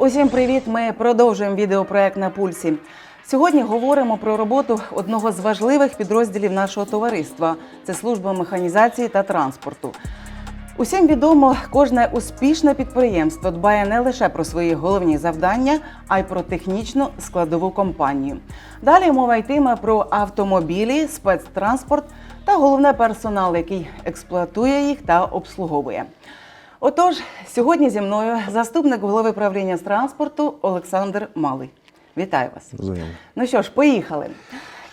Усім привіт! Ми продовжуємо відеопроект на пульсі. Сьогодні говоримо про роботу одного з важливих підрозділів нашого товариства це служба механізації та транспорту. Усім відомо, кожне успішне підприємство дбає не лише про свої головні завдання, а й про технічну складову компанію. Далі мова йтиме про автомобілі, спецтранспорт та головне персонал, який експлуатує їх та обслуговує. Отож, сьогодні зі мною заступник голови правління з транспорту Олександр Малий. Вітаю вас. Взаємно. Ну що ж, поїхали.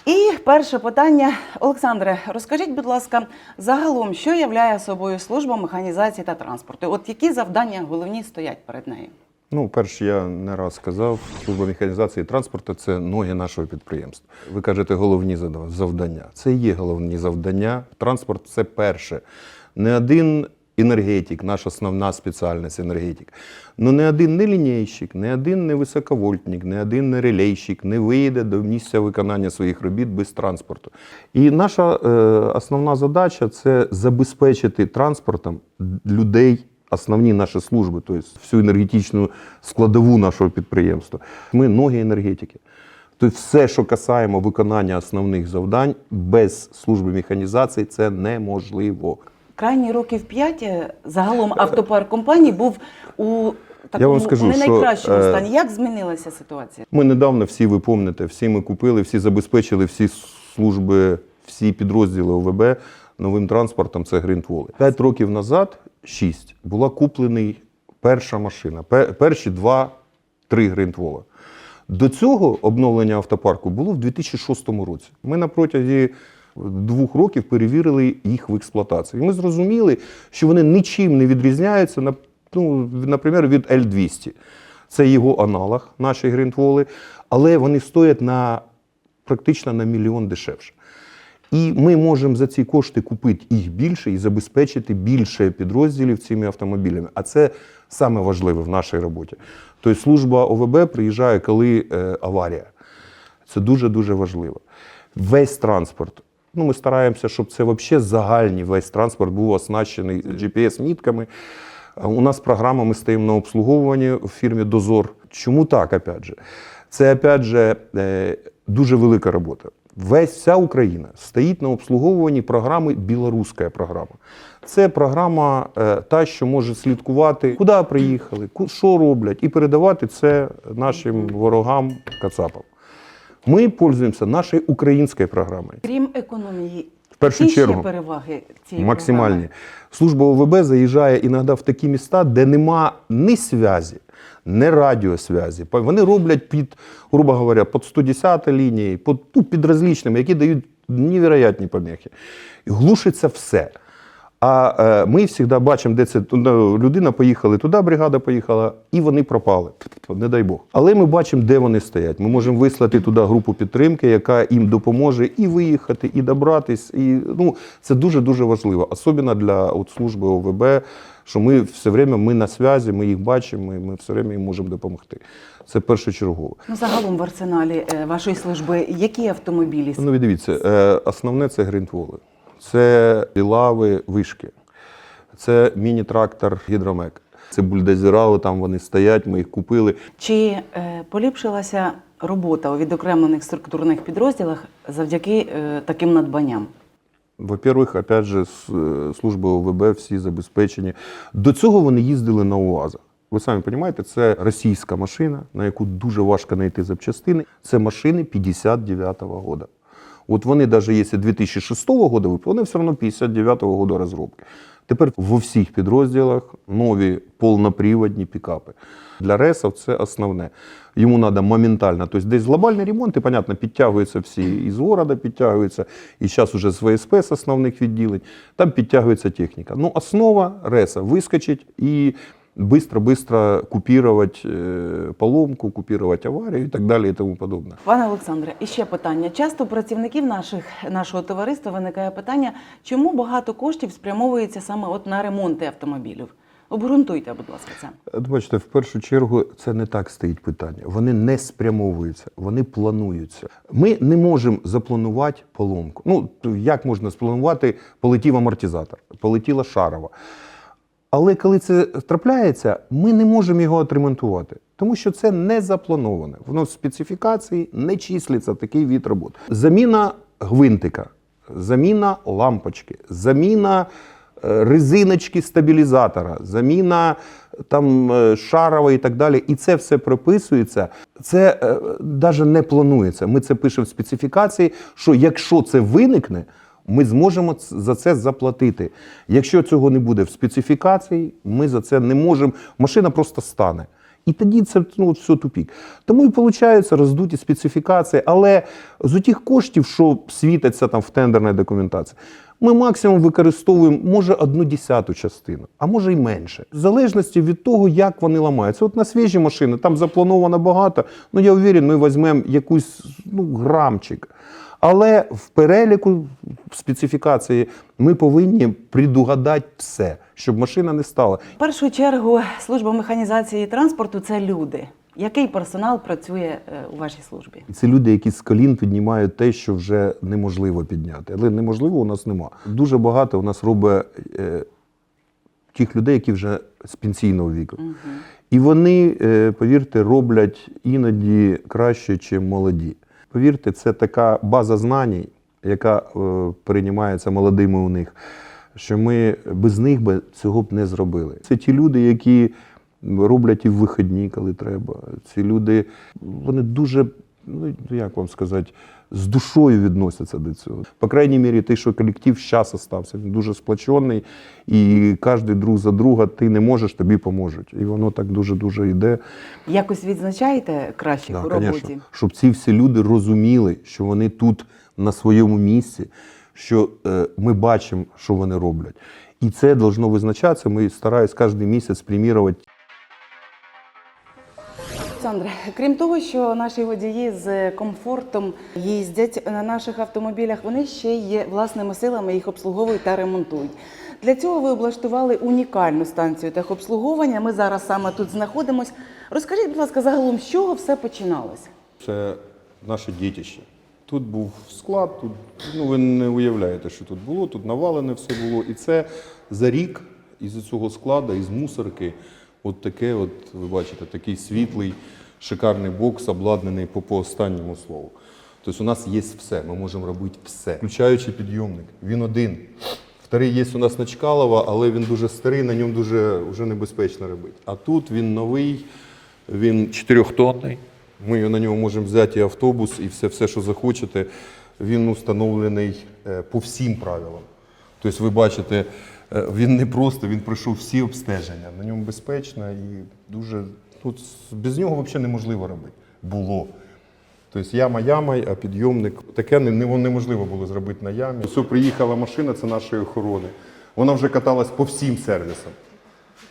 І перше питання, Олександре, розкажіть, будь ласка, загалом, що являє собою служба механізації та транспорту? От які завдання головні стоять перед нею? Ну, перше, я не раз сказав, служба механізації і транспорту це ноги нашого підприємства. Ви кажете, головні завдання. Це є головні завдання. Транспорт це перше. Не один енергетик, наша основна спеціальність енергетик. Ну не один не лінійщик, не один не високовольтник, не один не релейщик не вийде до місця виконання своїх робіт без транспорту. І наша е, основна задача це забезпечити транспортом людей основні наші служби, тобто всю енергетичну складову нашого підприємства. Ми ноги енергетики. Тобто все, що касаємо виконання основних завдань без служби механізації, це неможливо. Крайні років п'ять е, загалом автопарк компанії був у такому вам скажу, не найкращому е, стані. Як змінилася ситуація? Ми недавно всі, ви пам'ятаєте, всі ми купили, всі забезпечили всі служби, всі підрозділи ОВБ новим транспортом. Це Грінтволи. П'ять років назад, шість, була куплений перша машина. Перші два-три Грінтвола. До цього обновлення автопарку було в 2006 році. Ми на протязі двох років перевірили їх в експлуатації. І ми зрозуміли, що вони нічим не відрізняються, ну, наприклад, від L200. Це його аналог, наші гринтволи, але вони стоять на практично на мільйон дешевше. І ми можемо за ці кошти купити їх більше і забезпечити більше підрозділів цими автомобілями. А це саме важливе в нашій роботі. Тобто служба ОВБ приїжджає, коли е, аварія. Це дуже-дуже важливо. Весь транспорт. Ну, ми стараємося, щоб це взагалі загальний весь транспорт був оснащений GPS-мітками. У нас програма, ми стоїмо на обслуговуванні в фірмі Дозор. Чому так, опять же? Це, опять же, е, дуже велика робота. Весь вся Україна стоїть на обслуговуванні програми Білоруська програма. Це програма е, та, що може слідкувати, куди приїхали, що роблять, і передавати це нашим ворогам Кацапам. Ми пользуємося нашою українською програмою. Крім економії, В першу які чергу. ще переваги цієї Максимальні. програми? Служба ОВБ заїжджає іноді в такі міста, де нема ні зв'язі, ні радіосвязі. Вони роблять під, грубо говоря, під 110 лінії, під, ну, під розличними, які дають невероятні помехи. І глушиться все. А е, ми завжди бачимо, де це ну, людина поїхала, туди бригада поїхала, і вони пропали. Не дай Бог. Але ми бачимо, де вони стоять. Ми можемо вислати туди групу підтримки, яка їм допоможе і виїхати, і добратись. І, ну, це дуже-дуже важливо, особливо для от, служби ОВБ, що ми все время ми на зв'язі, ми їх бачимо, і ми все время їм можемо допомогти. Це першочергово. Ну, загалом в арсеналі е, вашої служби які автомобілі? Ну, дивіться, е, основне це гринтволи. Це лави, вишки. Це міні-трактор гідромек. Це бульдозерали, там вони стоять, ми їх купили. Чи е, поліпшилася робота у відокремлених структурних підрозділах завдяки е, таким надбанням? Во-первых, опять же, е, служби ОВБ всі забезпечені. До цього вони їздили на УАЗах. Ви самі розумієте, це російська машина, на яку дуже важко знайти запчастини. Це машини 59-го року. От вони, навіть якщо 2006 року вони все одно 59-го року розробки. Тепер в всіх підрозділах нові повноприводні пікапи. Для ресів це основне. Йому треба моментально. Тобто десь глобальний ремонт, і, понятно, підтягуються всі із города, підтягуються, і зараз уже з ВСП з основних відділень, там підтягується техніка. Ну, основа реса вискочить і быстро-быстро купировать э, поломку, купировать аварию и так далее и тому подобное. Пане Олександре, і ще питання. Часто у працівників наших, нашого товариства виникає питання, чому багато коштів спрямовується саме от на ремонти автомобілів? Обґрунтуйте, будь ласка, це. От Бачите, в першу чергу це не так стоїть питання. Вони не спрямовуються, вони плануються. Ми не можемо запланувати поломку. Ну то як можна спланувати, полетів амортизатор, полетіла шарова. Але коли це трапляється, ми не можемо його отремонтувати. Тому що це не заплановане. Воно в специфікації не числиться такий від роботи. Заміна гвинтика, заміна лампочки, заміна е, резиночки стабілізатора, заміна там е, шарова і так далі. І це все прописується. Це навіть не планується. Ми це пишемо в специфікації, що якщо це виникне, ми зможемо за це заплатити. Якщо цього не буде в специфікації, ми за це не можемо. Машина просто стане. І тоді це ну, все тупік. Тому і виходить роздуті специфікації, але з тих коштів, що світяться там в тендерній документації, ми максимум використовуємо може одну десяту частину, а може й менше. В залежності від того, як вони ламаються. От на свіжі машини там заплановано багато. Ну я уверен, ми візьмемо якусь ну, грамчик. Але в переліку в специфікації ми повинні предугадати все, щоб машина не стала. В першу чергу служба механізації і транспорту це люди. Який персонал працює е, у вашій службі? Це люди, які з колін піднімають те, що вже неможливо підняти. Але неможливо у нас нема. Дуже багато у нас робить е, тих людей, які вже з пенсійного віку. І вони, е, повірте, роблять іноді краще, ніж молоді. Повірте, це така база знань, яка е, переймається молодими у них, що ми без них би цього б не зробили. Це ті люди, які роблять і в вихідні, коли треба. Ці люди, вони дуже, ну як вам сказати, з душою відносяться до цього. По крайній мірі, той, що колектив зараз остався, він дуже сплочений, і кожен друг за друга ти не можеш, тобі поможуть. І воно так дуже-дуже йде. Якось відзначаєте кращих Да, у роботі? конечно. Щоб ці всі люди розуміли, що вони тут на своєму місці, що е, ми бачимо, що вони роблять. І це должно визначатися. Ми стараємось кожен місяць премірувати Олександре, крім того, що наші водії з комфортом їздять на наших автомобілях, вони ще є власними силами, їх обслуговують та ремонтують. Для цього ви облаштували унікальну станцію техобслуговування. Ми зараз саме тут знаходимось. Розкажіть, будь ласка, загалом, з чого все починалося? Це наше дітище. Тут був склад, тут ну ви не уявляєте, що тут було. Тут навалене все було. І це за рік із цього складу, із мусорки, от таке, от ви бачите, такий світлий, шикарний бокс, обладнаний по, по останньому слову. Тобто у нас є все, ми можемо робити все, включаючи підйомник. Він один. Вторий є у нас на Чкалова, але він дуже старий, на ньому дуже вже небезпечно робити. А тут він новий, він чотирьохтонний. Ми на нього можемо взяти і автобус, і все, все, що захочете. Він установлений е, по всім правилам. Тобто, ви бачите, він не просто, він пройшов всі обстеження. На ньому безпечно і дуже. Тут без нього взагалі неможливо робити. Було. Тобто яма яма, а підйомник. Таке не- не- неможливо було зробити на ямі. Все, приїхала машина, це нашої охорони. Вона вже каталась по всім сервісам.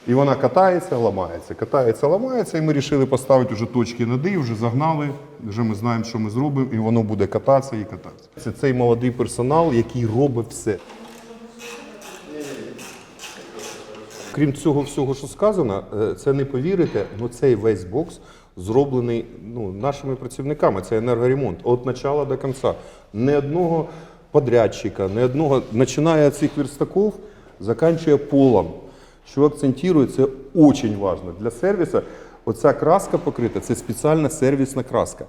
І вона катається, ламається, катається, ламається, і ми вирішили поставити вже точки над «і», вже загнали, вже ми знаємо, що ми зробимо, і воно буде кататися і кататися. Це цей молодий персонал, який робить все. Крім цього всього, що сказано, е, це не повірите, але цей весь бокс зроблений ну, нашими працівниками. Це енергоремонт від початку до кінця. Ні одного подрядчика, ні одного, починає цих верстаків, закінчує полом. Що акцентує, це дуже важливо для сервісу. Оця краска покрита це спеціальна сервісна краска,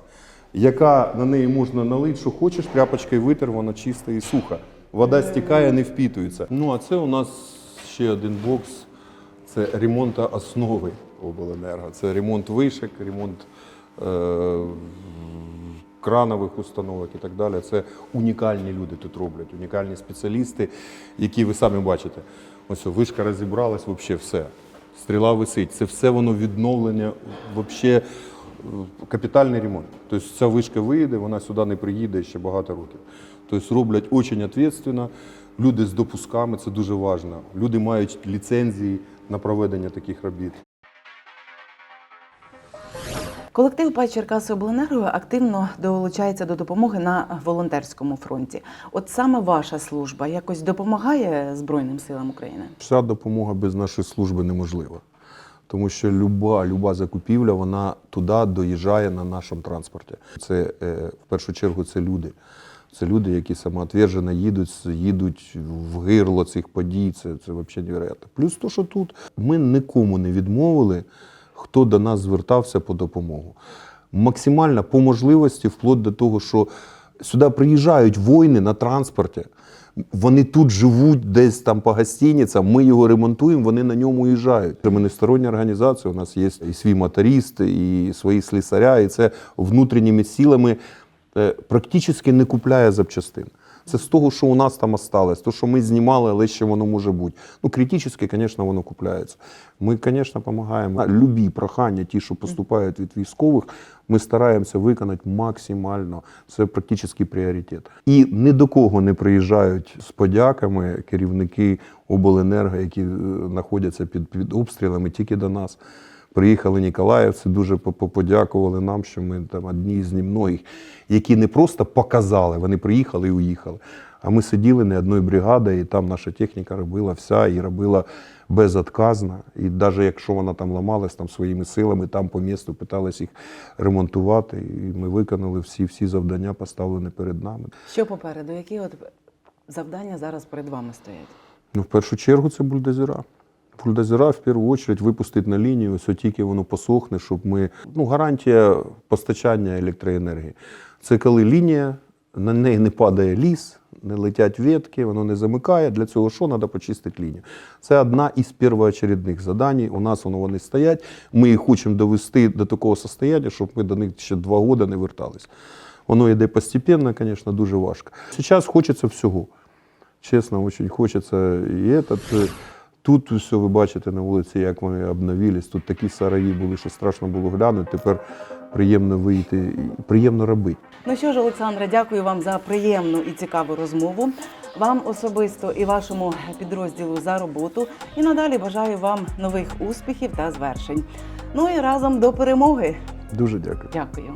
яка на неї можна налити, що хочеш, тряпочкою витер, вона чиста і суха. Вода стікає, не впітується. Ну а це у нас ще один бокс. Це ремонт основи обленерго. Це ремонт вишек, ремонт е, кранових установок і так далі. Це унікальні люди тут роблять, унікальні спеціалісти, які ви самі бачите. Ось вишка розібралась, взагалі все. Стріла висить. Це все воно відновлення, взагалі капітальний ремонт. Тобто ця вишка виїде, вона сюди не приїде ще багато років. Тобто роблять дуже відповідально. Люди з допусками, це дуже важливо. Люди мають ліцензії на проведення таких робіт. Колектив ПА Черкасиобленерго активно долучається до допомоги на волонтерському фронті. От саме ваша служба якось допомагає Збройним силам України? Вся допомога без нашої служби неможлива. Тому що люба, люба закупівля, вона туди доїжджає на нашому транспорті. Це е, в першу чергу це люди. Це люди, які самоотвержено їдуть, їдуть в гирло цих подій. Це, це взагалі невероятно. Плюс то, що тут ми нікому не відмовили хто до нас звертався по допомогу. Максимально по можливості, вплоть до того, що сюди приїжджають воїни на транспорті. Вони тут живуть десь там по гостиницям, ми його ремонтуємо, вони на ньому їжджають. Ми не стороння організація, у нас є і свій моторист, і свої слісаря, і це внутрішніми силами практично не купляє запчастин. Це з того, що у нас там осталось, то, що ми знімали, але ще воно може бути. Ну, критично, звісно, воно купляється. Ми, звісно, допомагаємо. Любі прохання, ті, що поступають від військових, ми стараємося виконати максимально. Це практично пріоритет. І ні до кого не приїжджають з подяками керівники обленерго, які е, знаходяться під, під обстрілами, тільки до нас. Приїхали ніколаївці, дуже по- по- подякували нам, що ми там одні з немногих, які не просто показали, вони приїхали і уїхали. А ми сиділи не одною бригадою, і там наша техніка робила вся і робила безотказно. І навіть якщо вона там ламалась там своїми силами, там по місту питалась їх ремонтувати. І ми виконали всі, всі завдання, поставлені перед нами. Що попереду? Які от завдання зараз перед вами стоять? Ну, в першу чергу це бульдозера. Бульдозера в першу чергу випустити на лінію, ось тільки воно посохне, щоб ми. Ну, гарантія постачання електроенергії. Це коли лінія, на неї не падає ліс, не летять ветки, воно не замикає. Для цього що треба почистити лінію? Це одна із першоочередних задань. У нас воно вони стоять. Ми їх хочемо довести до такого состояння, щоб ми до них ще два роки не вертались. Воно йде постепенно, звісно, дуже важко. Зараз хочеться всього. Чесно, дуже хочеться. І этот, тут все ви бачите на вулиці, як вони обновились. Тут такі сараї були, що страшно було глянути. Тепер приємно вийти і приємно робити. Ну що ж, Олександра, дякую вам за приємну і цікаву розмову. Вам особисто і вашому підрозділу за роботу. І надалі бажаю вам нових успіхів та звершень. Ну і разом до перемоги. Дуже дякую. Дякую.